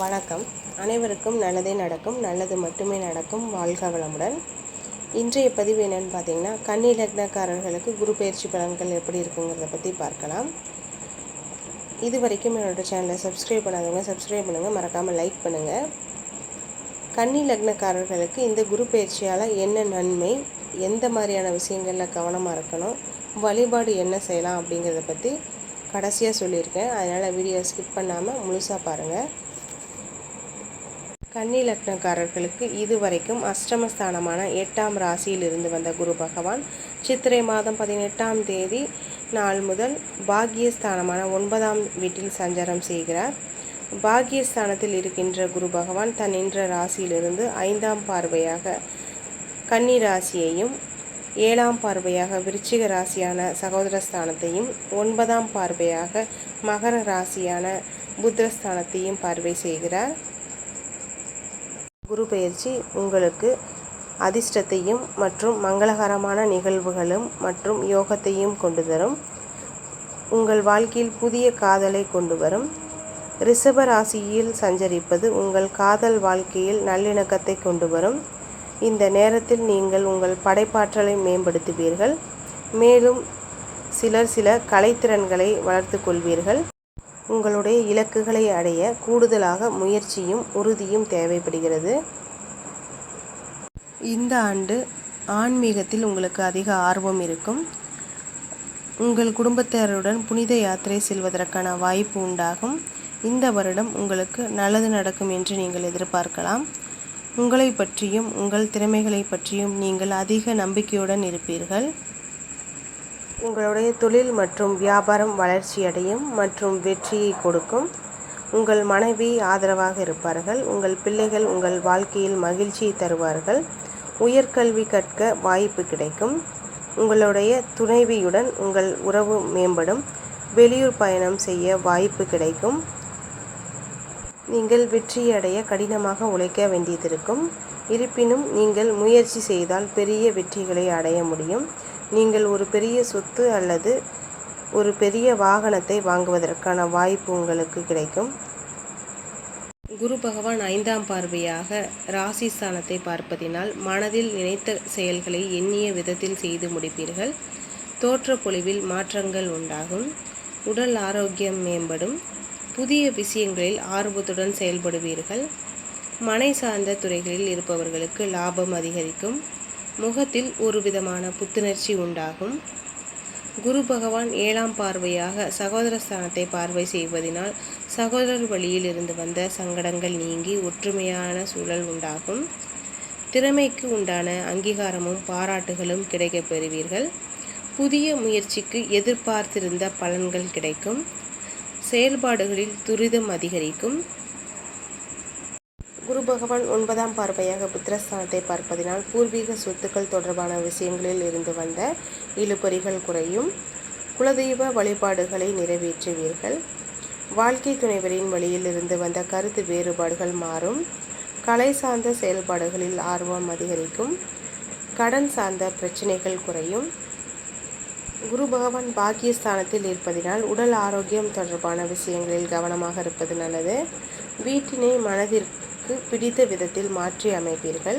வணக்கம். அனைவருக்கும் நல்லதே நடக்கும் நல்லது மட்டுமே நடக்கும். வாழ்க வளமுடன். இன்றைய பதிவு என்னென்னு பார்த்தீங்கன்னா கன்னி லக்னக்காரர்களுக்கு குரு பயிற்சி பலன்கள் எப்படி இருக்குங்கிறத பற்றி பார்க்கலாம். இது வரைக்கும் என்னோடய சேனலை சப்ஸ்கிரைப் பண்ணாதவங்க சப்ஸ்கிரைப் பண்ணுங்கள் மறக்காமல் லைக் பண்ணுங்கள் கன்னி லக்னக்காரர்களுக்கு இந்த குரு பயிற்சியால் என்ன நன்மை எந்த மாதிரியான விஷயங்களில் கவனமாக இருக்கணும் வழிபாடு என்ன செய்யலாம் அப்படிங்கிறத பற்றி கடைசியாக சொல்லியிருக்கேன். அதனால் வீடியோ ஸ்கிப் பண்ணாமல் முழுசாக பாருங்கள் கன்னி லக்னக்காரர்களுக்கு இதுவரைக்கும் அஷ்டமஸ்தானமான எட்டாம் ராசியில் இருந்து வந்த குரு பகவான் சித்திரை மாதம் பதினெட்டாம் தேதி நாள் முதல் பாக்யஸ்தானமான ஒன்பதாம் வீட்டில் சஞ்சாரம் செய்கிறார். பாக்யஸ்தானத்தில் இருக்கின்ற குரு பகவான் தன் நின்ற ராசியிலிருந்து ஐந்தாம் பார்வையாக கன்னி ராசியையும் ஏழாம் பார்வையாக விருச்சிக ராசியான சகோதரஸ்தானத்தையும் ஒன்பதாம் பார்வையாக மகர ராசியான புத்திரஸ்தானத்தையும் பார்வை செய்கிறார். குரு பயிற்சி உங்களுக்கு அதிர்ஷ்டத்தையும் மற்றும் மங்களகரமான நிகழ்வுகளும் மற்றும் யோகத்தையும் கொண்டு தரும். உங்கள் வாழ்க்கையில் புதிய காதலை கொண்டு வரும். ரிஷப ராசியில் சஞ்சரிப்பது உங்கள் காதல் வாழ்க்கையில் நல்லிணக்கத்தை கொண்டு வரும். இந்த நேரத்தில் நீங்கள் உங்கள் படைப்பாற்றலை மேம்படுத்துவீர்கள். மேலும் சிலர் சில கலைத்திறன்களை வளர்த்து கொள்வீர்கள். உங்களுடைய இலக்குகளை அடைய கூடுதலாக முயற்சியும் உறுதியும் தேவைப்படுகிறது. இந்த ஆண்டு ஆன்மீகத்தில் உங்களுக்கு அதிக ஆர்வம் இருக்கும். உங்கள் குடும்பத்தினருடன் புனித யாத்திரை செல்வதற்கான வாய்ப்பு உண்டாகும். இந்த வருடம் உங்களுக்கு நல்லது நடக்கும் என்று நீங்கள் எதிர்பார்க்கலாம். உங்களை பற்றியும் உங்கள் திறமைகளை பற்றியும் நீங்கள் அதிக நம்பிக்கையுடன் இருப்பீர்கள். உங்களுடைய தொழில் மற்றும் வியாபாரம் வளர்ச்சியடையும் மற்றும் வெற்றியை கொடுக்கும். உங்கள் மனைவி ஆதரவாக இருப்பார்கள். உங்கள் பிள்ளைகள் உங்கள் வாழ்க்கையில் மகிழ்ச்சியை தருவார்கள். உயர்கல்வி கற்க வாய்ப்பு கிடைக்கும். உங்களுடைய துணைவியுடன் உங்கள் உறவு மேம்படும். வெளியூர் பயணம் செய்ய வாய்ப்பு கிடைக்கும். நீங்கள் வெற்றியடைய கடினமாக உழைக்க வேண்டியதிருக்கும். இருப்பினும் நீங்கள் முயற்சி செய்தால் பெரிய வெற்றிகளை அடைய முடியும். நீங்கள் ஒரு பெரிய சொத்து அல்லது ஒரு பெரிய வாகனத்தை வாங்குவதற்கான வாய்ப்பு உங்களுக்கு கிடைக்கும். குரு பகவான் ஐந்தாம் பார்வையாக ராசி ஸ்தானத்தை பார்ப்பதினால் மனதில் நினைத்த செயல்களை எண்ணிய விதத்தில் செய்து முடிப்பீர்கள். தோற்ற பொழிவில் மாற்றங்கள் உண்டாகும். உடல் ஆரோக்கியம் மேம்படும். புதிய விஷயங்களில் ஆர்வத்துடன் செயல்படுவீர்கள். மனை சார்ந்த துறைகளில் இருப்பவர்களுக்கு லாபம் அதிகரிக்கும். முகத்தில் ஒரு விதமான புத்துணர்ச்சி உண்டாகும். குரு பகவான் ஏழாம் பார்வையாக சகோதர ஸ்தானத்தை பார்வை செய்வதனால் சகோதரர் வழியில் இருந்து வந்த சங்கடங்கள் நீங்கி ஒற்றுமையான சூழல் உண்டாகும். திறமைக்கு உண்டான அங்கீகாரமும் பாராட்டுகளும் கிடைக்கப் பெறுவீர்கள். புதிய முயற்சிக்கு எதிர்பார்த்திருந்த பலன்கள் கிடைக்கும். செயல்பாடுகளில் துரிதம் அதிகரிக்கும். குரு பகவான் ஒன்பதாம் பார்வையாக புத்திரஸ்தானத்தை பார்ப்பதினால் பூர்வீக சொத்துக்கள் தொடர்பான விஷயங்களில் இருந்து வந்த இழுபறிகள் குறையும். குலதெய்வ வழிபாடுகளை நிறைவேற்றுவீர்கள். வாழ்க்கை துணைவரின் வழியில் இருந்து வந்த கருத்து வேறுபாடுகள் மாறும். கலை சார்ந்த செயல்பாடுகளில் ஆர்வம் அதிகரிக்கும். கடன் சார்ந்த பிரச்சனைகள் குறையும். குரு பகவான் பாக்கியஸ்தானத்தில் இருப்பதினால் உடல் ஆரோக்கியம் தொடர்பான விஷயங்களில் கவனமாக இருப்பது நல்லது. வீட்டினை மனதிற்கு உங்களுக்கு பிடித்த விதத்தில் மாற்றி அமைப்பீர்கள்.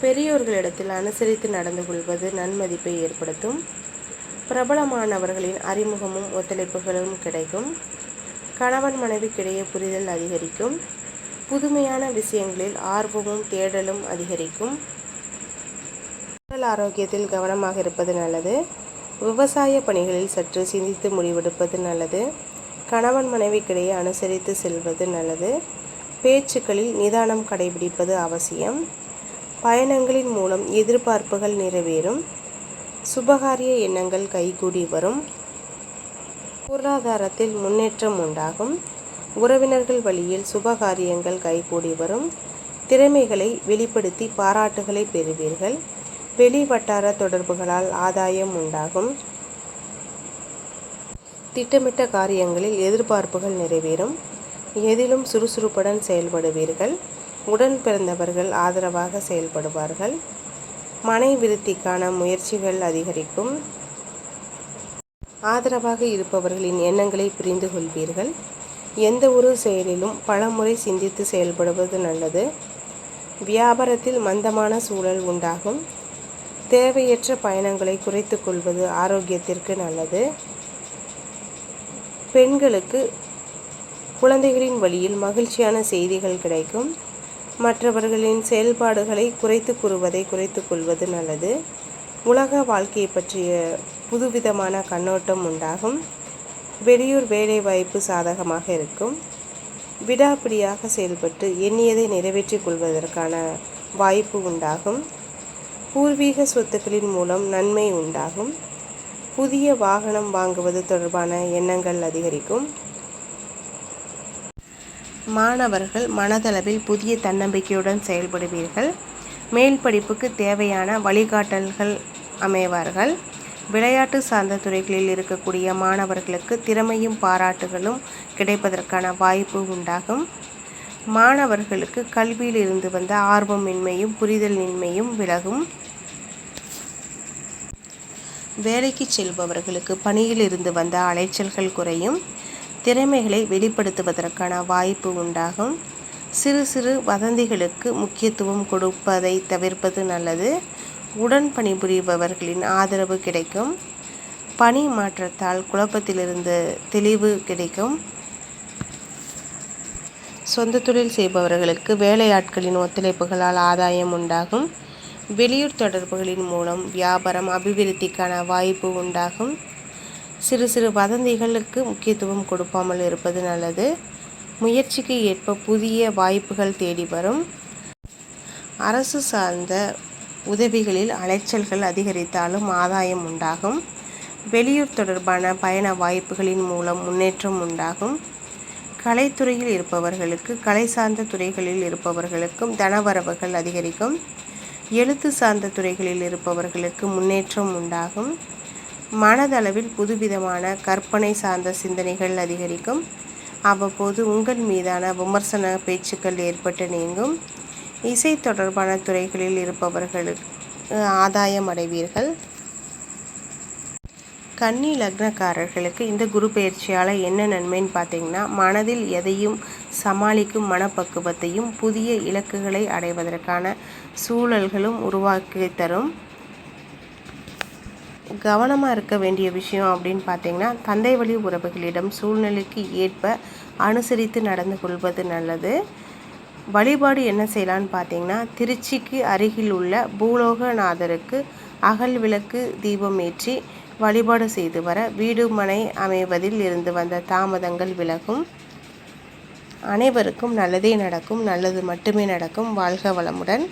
பெரியோர்களிடத்தில் அனுசரித்து நடந்து கொள்வது நன்மதிப்பை ஏற்படுத்தும். பிரபலமானவர்களின் அறிமுகமும் ஒத்துழைப்புகளும் கிடைக்கும். கணவன் மனைவிக்கிடையே புரிதல் அதிகரிக்கும். புதுமையான விஷயங்களில் ஆர்வமும் தேடலும் அதிகரிக்கும். உடல் ஆரோக்கியத்தில் கவனமாக இருப்பது நல்லது. விவசாய பணிகளில் சற்று சிந்தித்து முடிவெடுப்பது நல்லது. கணவன் மனைவிக்கிடையே அனுசரித்து செல்வது நல்லது. பேச்சுக்களில் நிதானம் கடைபிடிப்பது அவசியம். பயணங்களின் மூலம் எதிர்பார்ப்புகள் நிறைவேறும். சுபகாரிய எண்ணங்கள் கைகூடி வரும். பொருளாதாரத்தில் முன்னேற்றம் உண்டாகும். உறவினர்கள் வழியில் சுபகாரியங்கள் கைகூடி வரும். திறமைகளை வெளிப்படுத்தி பாராட்டுகளை பெறுவீர்கள். வெளி வட்டார தொடர்புகளால் ஆதாயம் உண்டாகும். திட்டமிட்ட காரியங்களில் எதிர்பார்ப்புகள் நிறைவேறும். எதிலும் சுறுசுறுப்புடன் செயல்படுவீர்கள். உடன் பிறந்தவர்கள் ஆதரவாக செயல்படுவார்கள். மனை விருத்திக்கான முயற்சிகள் அதிகரிக்கும். ஆதரவாக இருப்பவர்களின் எண்ணங்களை புரிந்து கொள்வீர்கள். எந்த ஒரு செயலிலும் பலமுறை சிந்தித்து செயல்படுவது நல்லது. வியாபாரத்தில் மந்தமான சூழல் உண்டாகும். தேவையற்ற பயணங்களை குறைத்துக் கொள்வது ஆரோக்கியத்திற்கு நல்லது. பெண்களுக்கு குழந்தைகளின் வழியில் மகிழ்ச்சியான செய்திகள் கிடைக்கும். மற்றவர்களின் செயல்பாடுகளை குறைத்து கூறுவதை குறைத்து கொள்வது நல்லது. உலக வாழ்க்கையை பற்றிய புதுவிதமான கண்ணோட்டம் உண்டாகும். வெளியூர் வேலைவாய்ப்பு சாதகமாக இருக்கும். விடாப்பிடியாக செயல்பட்டு எண்ணியதை நிறைவேற்றிக் கொள்வதற்கான வாய்ப்பு உண்டாகும். பூர்வீக சொத்துக்களின் மூலம் நன்மை உண்டாகும். புதிய வாகனம் வாங்குவது தொடர்பான எண்ணங்கள் அதிகரிக்கும். மாணவர்கள் மனதளவில் புதிய தன்னம்பிக்கையுடன் செயல்படுவீர்கள். மேல் படிப்புக்கு தேவையான வழிகாட்டல்கள் அமைவார்கள். விளையாட்டு சார்ந்த துறைகளில் இருக்கக்கூடிய மாணவர்களுக்கு திறமையும் பாராட்டுகளும் கிடைப்பதற்கான வாய்ப்பு உண்டாகும். மாணவர்களுக்கு கல்வியில் இருந்து வந்த ஆர்வமின்மையும் புரிதலின்மையும் விலகும். வேலைக்கு செல்பவர்களுக்கு பணியில் இருந்து வந்த அலைச்சல்கள் குறையும். திறமைகளை வெளிப்படுத்துவதற்கான வாய்ப்பு உண்டாகும். சிறு சிறு வதந்திகளுக்கு முக்கியத்துவம் கொடுப்பதை தவிர்ப்பது நல்லது. உடன் பணிபுரிபவர்களின் ஆதரவு கிடைக்கும். பணி மாற்றத்தால் குழப்பத்திலிருந்து தெளிவு கிடைக்கும். சொந்த தொழில் செய்பவர்களுக்கு வேலையாட்களின் ஒத்துழைப்புகளால் ஆதாயம் உண்டாகும். வெளியூர் தொடர்புகளின் மூலம் வியாபாரம் அபிவிருத்திக்கான வாய்ப்பு உண்டாகும். சிறு சிறு வதந்திகளுக்கு முக்கியத்துவம் கொடுப்பாமல் இருப்பது நல்லது. முயற்சிக்கு ஏற்ப புதிய வாய்ப்புகள் தேடி வரும். அரசு சார்ந்த உதவிகளில் அலைச்சல்கள் அதிகரித்தாலும் ஆதாயம் உண்டாகும். வெளியூர் தொடர்பான பயண வாய்ப்புகளின் மூலம் முன்னேற்றம் உண்டாகும். கலைத்துறையில் இருப்பவர்களுக்கு கலை சார்ந்த துறைகளில் இருப்பவர்களுக்கும் தனவரவுகள் அதிகரிக்கும். எழுத்து சார்ந்த துறைகளில் இருப்பவர்களுக்கு முன்னேற்றம் உண்டாகும். மனதளவில் புதுவிதமான கற்பனை சார்ந்த சிந்தனைகள் அதிகரிக்கும். அவ்வப்போது உங்கள் மீதான விமர்சன பேச்சுக்கள் ஏற்பட்டு நீங்கும். இசை தொடர்பான துறைகளில் இருப்பவர்களுக்கு ஆதாயம் அடைவீர்கள். கன்னி லக்னக்காரர்களுக்கு இந்த குரு பயிற்சியால் என்ன நன்மைன்னு பார்த்தீங்கன்னா மனதில் எதையும் சமாளிக்கும் மனப்பக்குவத்தையும் புதிய இலக்குகளை அடைவதற்கான சூழல்களும் உருவாக்கி தரும். கவனமாக இருக்க வேண்டிய விஷயம் அப்படின்னு பார்த்தீங்கன்னா தந்தை வழி உறவுகளிடம் சூழ்நிலைக்கு ஏற்ப அனுசரித்து நடந்து கொள்வது நல்லது. வழிபாடு என்ன செய்யலான்னு பார்த்தீங்கன்னா திருச்சிக்கு அருகில் உள்ள பூலோகநாதருக்கு அகல் விளக்கு தீபம் ஏற்றி வழிபாடு செய்து வர வீடு மனை அமைவதில் இருந்து வந்த தாமதங்கள் விலகும். அனைவருக்கும் நல்லதே நடக்கும் நல்லது மட்டுமே நடக்கும். வாழ்க வளமுடன்.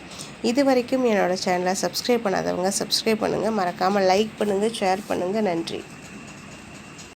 இது வரைக்கும் என்னோடய சேனலை சப்ஸ்கிரைப் பண்ணாதவங்க சப்ஸ்கிரைப் பண்ணுங்கள் மறக்காமல் லைக் பண்ணுங்கள் ஷேர் பண்ணுங்கள் நன்றி.